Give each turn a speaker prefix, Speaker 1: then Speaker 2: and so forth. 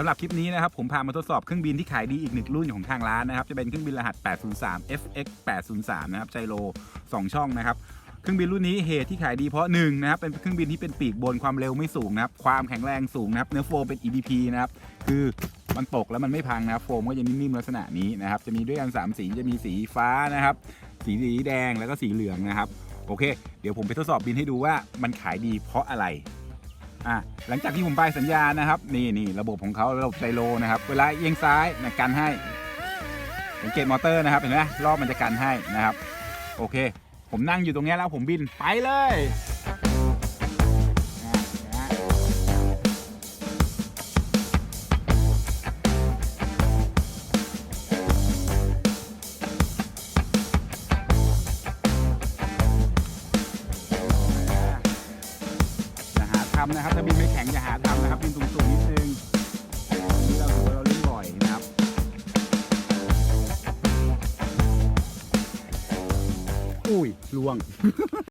Speaker 1: สำหรับคลิปนี้นะครับผมพามาทดสอบเครื่องบินที่ขายดีอีกหนึ่งรุ่นของทางร้านนะครับจะเป็นเครื่องบินรหัส 803 FX 803นะครับไจโร2 ช่องนะครับเครื่องบินรุ่นนี้เหตุที่ขายดีเพราะหนึ่งนะครับเป็นเครื่องบินที่เป็นปีกบนความเร็วไม่สูงนะครับความแข็งแรงสูงนะครับเนื้อโฟมเป็น EDP นะครับคือมันตกแล้วมันไม่พังนะครับโฟมก็จะนิ่มๆลักษณะนี้นะครับจะมีด้วยกัน3สีจะมีสีฟ้านะครับสีสีแดงแล้วก็สีเหลืองนะครับโอเค เดี๋ยวผมไปทดสอบบินให้ดูว่ามันขายดีเพราะอะไร อะหลังจากที่ผมไปสัญญานะครับนี่นี่ระบบของเขาระบบไซโลนะครับ เวลาเอียงซ้ายนะกันให้สังเกตมอเตอร์นะครับเห็นไหมรอบมันจะกันให้นะครับ โอเค ผมนั่งอยู่ตรงนี้แล้วผมบินไปเลย ทำนะครับ ถ้าบินไม่แข็งอย่าหาทำนะครับบินสูงๆนิดนึงนี่เราถือว่าเราเล่นบ่อยนะครับอุ้ยล่วง